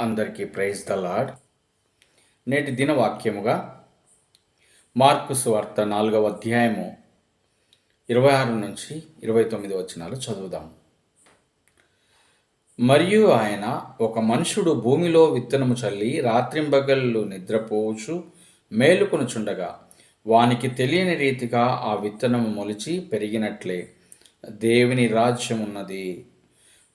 అందరికీ praise the lord నేటి దిన వాక్యముగా మార్కు సువార్త నాలుగవ అధ్యాయము ఇరవై ఆరు నుంచి ఇరవై తొమ్మిది వచనాలు చదువుదాం. మరియు ఆయన ఒక మనుషుడు భూమిలో విత్తనము చల్లి రాత్రింబగళ్ళు నిద్రపోవచ్చు మేలుకొనుచుండగా వానికి తెలియని రీతిగా ఆ విత్తనము మొలిచి పెరిగినట్లే దేవుని రాజ్యమున్నది.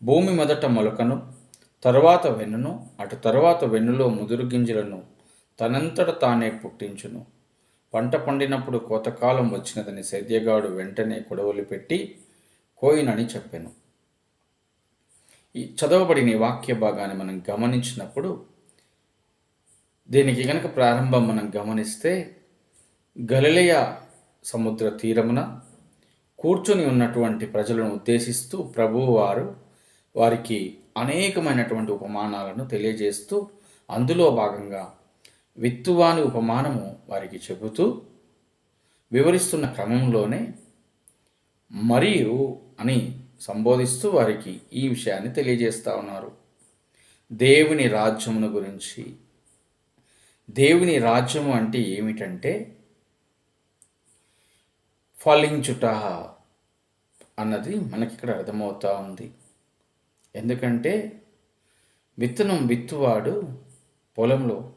భూమి మొదట మొలకను తరువాత వెన్నును అటు తరువాత వెన్నులో ముదురు గింజలను తనంతట తానే పుట్టించును. పంట పండినప్పుడు కోతకాలం వచ్చినదని సేద్యగాడు వెంటనే కొడవలి పెట్టి కోయినని చెప్పాను. ఈ చదవబడిన వాక్య భాగాన్ని మనం గమనించినప్పుడు దీనికి గనక ప్రారంభం మనం గమనిస్తే గలిలయ సముద్ర తీరమున కూర్చొని ఉన్నటువంటి ప్రజలను ఉద్దేశిస్తూ ప్రభువు వారు వారికి అనేకమైనటువంటి ఉపమానాలను తెలియజేస్తూ అందులో భాగంగా విత్తువాని ఉపమానము వారికి చెబుతూ వివరిస్తున్న క్రమంలోనే మరియు అని సంబోధిస్తూ వారికి ఈ విషయాన్ని తెలియజేస్తూ ఉన్నారు. దేవుని రాజ్యమును గురించి. దేవుని రాజ్యము అంటే ఏమిటంటే ఫలించుట అన్నది మనకి ఇక్కడ ఉంది. ఎందుకంటే విత్తనం విత్తువాడు పొలంలో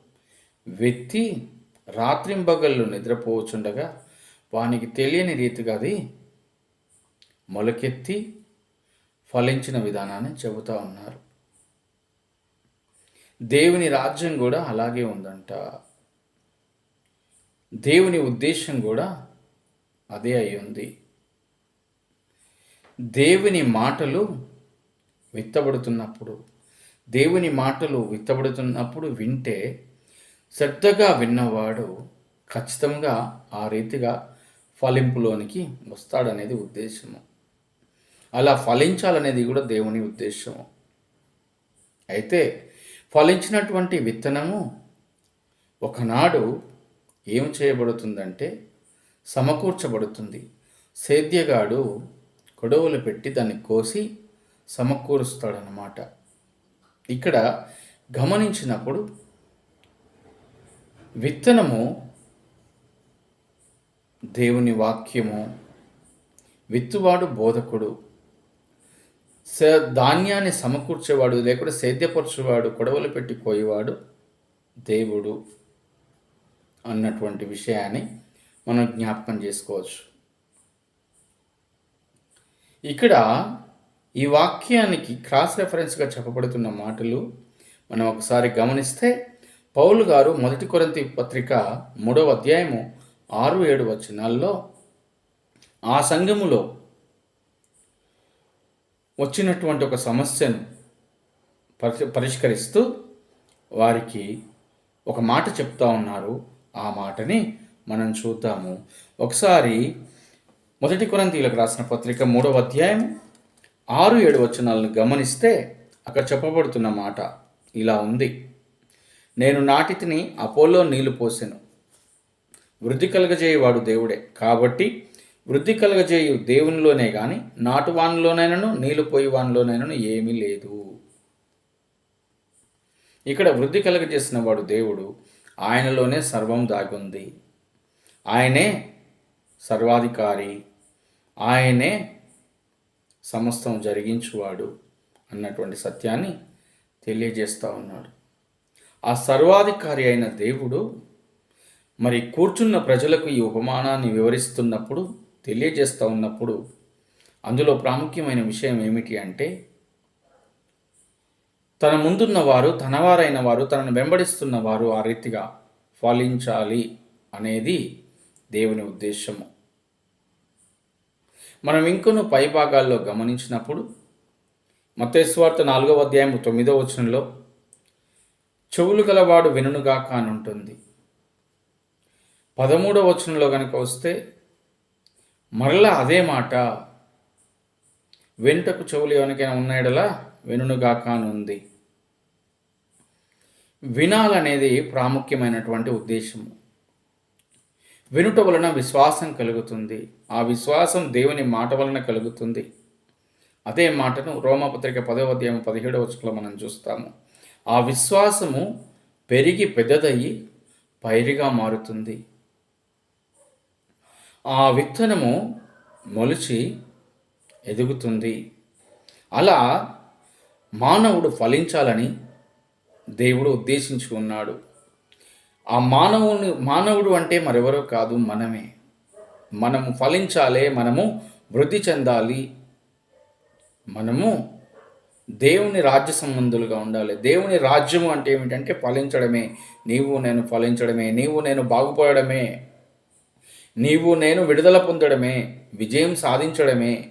వెత్తి రాత్రింబగళ్ళు నిద్రపోవచ్చుండగా వానికి తెలియని రీతిగా అది మొలకెత్తి ఫలించిన విధానాన్ని చెబుతూ ఉన్నారు. దేవుని రాజ్యం కూడా అలాగే ఉందంట. దేవుని ఉద్దేశం కూడా అదే అయి ఉంది. దేవుని మాటలు విత్తబడుతున్నప్పుడు దేవుని మాటలు విత్తబడుతున్నప్పుడు వింటే శ్రద్ధగా విన్నవాడు ఖచ్చితంగా ఆ రీతిగా ఫలింపులోనికి వస్తాడనేది ఉద్దేశము. అలా ఫలించాలనేది కూడా దేవుని ఉద్దేశము. అయితే ఫలించినటువంటి విత్తనము ఒకనాడు ఏం చేయబడుతుందంటే సమకూర్చబడుతుంది. సేద్యగాడు కొడవలు పెట్టి దాన్ని కోసి సమకూరుస్తాడనమాట ఇక్కడ గమనించినప్పుడు విత్తనము దేవుని వాక్యము విత్తువాడు బోధకుడు స ధాన్యాన్ని సమకూర్చేవాడు లేకుండా సేద్యపరచువాడు కొడవలు పెట్టి కోయేవాడు దేవుడు అన్నటువంటి విషయాన్ని మనం జ్ఞాపకం చేసుకోవచ్చు. ఇక్కడ ఈ వాక్యానికి క్రాస్ రెఫరెన్స్గా చెప్పబడుతున్న మాటలు మనం ఒకసారి గమనిస్తే పౌలు గారు మొదటి కొరంతి పత్రిక మూడవ అధ్యాయము ఆరు ఏడు వచనాల్లో ఆ సంఘములో వచ్చినటువంటి ఒక సమస్యను పరి పరిష్కరిస్తూ వారికి ఒక మాట చెప్తా ఉన్నారు. ఆ మాటని మనం చూద్దాము. ఒకసారి మొదటి కొరంతీలకు రాసిన పత్రిక మూడవ అధ్యాయం ఆరు ఏడు వచనాలను గమనిస్తే అక్కడ చెప్పబడుతున్న మాట ఇలా ఉంది. నేను నాటితిని అపోలో నీళ్ళు పోసెను. వృద్ధి కలగజేయవాడు దేవుడే. కాబట్టి వృద్ధి కలగజేయు దేవునిలోనే కానీ నాటువానిలోనైనను నీళ్ళు పోయివానిలోనైనను ఏమీ లేదు. ఇక్కడ వృద్ధి కలగజేసిన వాడు దేవుడు ఆయనలోనే సర్వం దాగుంది. ఆయనే సర్వాధికారి. ఆయనే సమస్తం జరిగించువాడు అన్నటువంటి సత్యాన్ని తెలియజేస్తూ ఉన్నాడు. ఆ సర్వాధికారి అయిన దేవుడు మరి కూర్చున్న ప్రజలకు ఈ ఉపమానాన్ని వివరిస్తున్నప్పుడు తెలియజేస్తూ ఉన్నప్పుడు అందులో ప్రాముఖ్యమైన విషయం ఏమిటి అంటే తన ముందున్న వారు తనవారైన వారు తనను వెంబడిస్తున్న వారు ఆ రీతిగా ఫలించాలి అనేది దేవుని ఉద్దేశము. మనం ఇంకొను పై భాగాల్లో గమనించినప్పుడు మతేశ్వార్త నాలుగవ అధ్యాయం తొమ్మిదవ వచనంలో చెవులు గలవాడు వినుగాక అని ఉంటుంది పదమూడవ వచనంలో కనుక వస్తే మరలా అదే మాట వెంటకు చెవులు ఎవరికైనా ఉన్నాయడలా వినుగాక అని ఉంది వినాలనేది ప్రాముఖ్యమైనటువంటి ఉద్దేశము. వినుట వలన విశ్వాసం కలుగుతుంది. ఆ విశ్వాసం దేవుని మాట వలన కలుగుతుంది. అదే మాటను రోమపత్రిక పదవ అధ్యాయం పదిహేడవ వచనంలో మనం చూస్తాము. ఆ విశ్వాసము పెరిగి పెద్దదయ్యి పైరుగా మారుతుంది. ఆ విత్తనము మొలిచి ఎదుగుతుంది. అలా మానవుడు ఫలించాలని దేవుడు ఉద్దేశించి ఉన్నాడు. ఆ మానవుని మానవుడు అంటే మరెవరో కాదు మనమే. మనము ఫలించాలి మనము వృద్ధి చెందాలి. మనము దేవుని రాజ్య సంబంధులుగా ఉండాలి. దేవుని రాజ్యము అంటే ఏమిటంటే ఫలించడమే. నీవు నేను ఫలించడమే. నీవు నేను బాగుపడమే నీవు నేను విడుదల పొందడమే. విజయం సాధించడమే.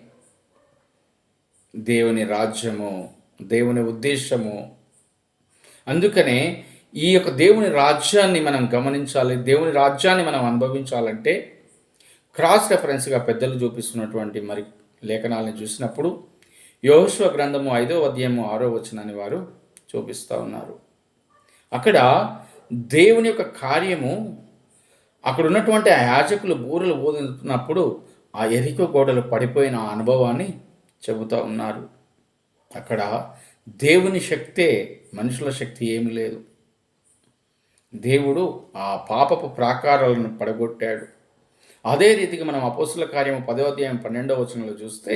దేవుని రాజ్యము దేవుని ఉద్దేశము. అందుకనే ఈ యొక్క దేవుని రాజ్యాన్ని మనం గమనించాలి దేవుని రాజ్యాన్ని మనం అనుభవించాలంటే క్రాస్ రెఫరెన్స్గా పెద్దలు చూపిస్తున్నటువంటి మరి లేఖనాలను చూసినప్పుడు యోహశ్వ గ్రంథము ఐదో అధ్యాయము ఆరో వచనాన్ని వారు చూపిస్తూ ఉన్నారు. అక్కడ దేవుని యొక్క కార్యము అక్కడ ఉన్నటువంటి ఆ యాజకులు బూరలు ఊదుతున్నప్పుడు ఆ ఎరికో గోడలు పడిపోయిన ఆ అనుభవాన్ని చెబుతూ ఉన్నారు. అక్కడ దేవుని శక్తే మనుషుల శక్తి ఏమి లేదు. దేవుడు ఆ పాపపు ప్రాకారాలను పడగొట్టాడు. అదే రీతిగా మనం అపోసుల కార్యము పదో అధ్యాయం పన్నెండవ వచనంలో చూస్తే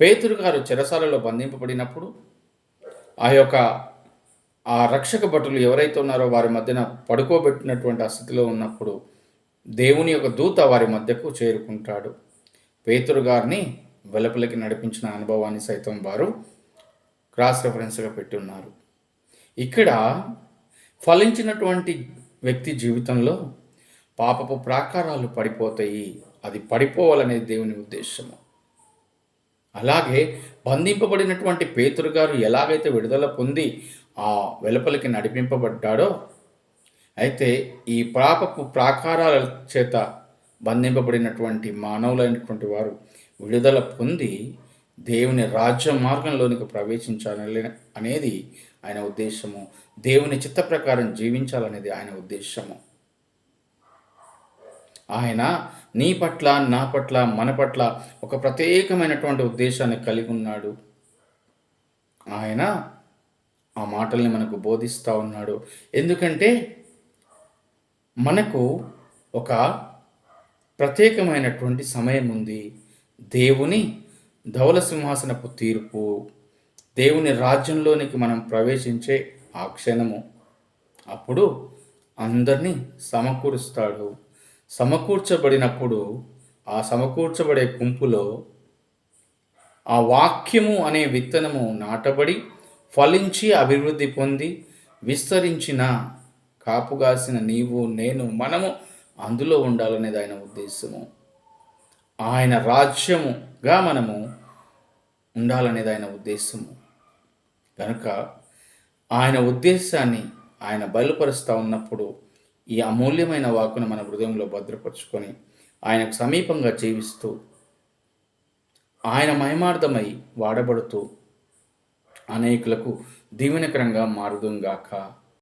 పేతురు గారు చెరసాలలో బంధింపబడినప్పుడు ఆ యొక్క ఆ రక్షక భటులు ఎవరైతే ఉన్నారో వారి మధ్యన పడుకోబెట్టినటువంటి ఆ స్థితిలో ఉన్నప్పుడు దేవుని యొక్క దూత వారి మధ్యకు చేరుకుంటాడు. పేతురు గారిని వెలుపలికి నడిపించిన అనుభవాన్ని సైతం వారు క్రాస్ రెఫరెన్స్గా పెట్టున్నారు ఇక్కడ ఫలించినటువంటి వ్యక్తి జీవితంలో పాపపు ప్రాకారాలు పడిపోతాయి. అది పడిపోవాలనేది దేవుని ఉద్దేశము. అలాగే బంధింపబడినటువంటి పేతురు గారు ఎలాగైతే విడుదల పొంది ఆ వెలుపలికి నడిపింపబడ్డాడో అయితే ఈ పాపపు ప్రాకారాల చేత బంధింపబడినటువంటి మానవులైనటువంటి వారు విడుదల పొంది దేవుని రాజ్య మార్గంలోనికి ప్రవేశించాలి అనేది ఆయన ఉద్దేశము. దేవుని చిత్త ప్రకారం జీవించాలనేది ఆయన ఉద్దేశము. ఆయన నీ పట్ల నా పట్ల మన పట్ల ఒక ప్రత్యేకమైనటువంటి ఉద్దేశాన్ని కలిగి ఉన్నాడు. ఆయన ఆ మాటల్ని మనకు బోధిస్తూ ఉన్నాడు. ఎందుకంటే మనకు ఒక ప్రత్యేకమైనటువంటి సమయం ఉంది. దేవుని ధవల సింహాసనపు తీర్పు దేవుని రాజ్యంలోనికి మనం ప్రవేశించే ఆ క్షణము అప్పుడు అందరినీ సమకూరుస్తాడు. సమకూర్చబడినప్పుడు ఆ సమకూర్చబడే గుంపులో ఆ వాక్యము అనే విత్తనము నాటబడి ఫలించి అభివృద్ధి పొంది విస్తరించిన కాపుగాసిన నీవు నేను మనము అందులో ఉండాలనేది ఆయన ఉద్దేశము. ఆయన రాజ్యముగా మనము ఉండాలనేది ఆయన ఉద్దేశము. కనుక ఆయన ఉద్దేశాన్ని ఆయన బయలుపరుస్తూ ఉన్నప్పుడు ఈ అమూల్యమైన వాక్కును మన హృదయంలో భద్రపరుచుకొని ఆయనకు సమీపంగా జీవిస్తూ ఆయన మహిమార్థమై వాడబడుతూ అనేకులకు దీవెనకరంగా మారుదుంగాక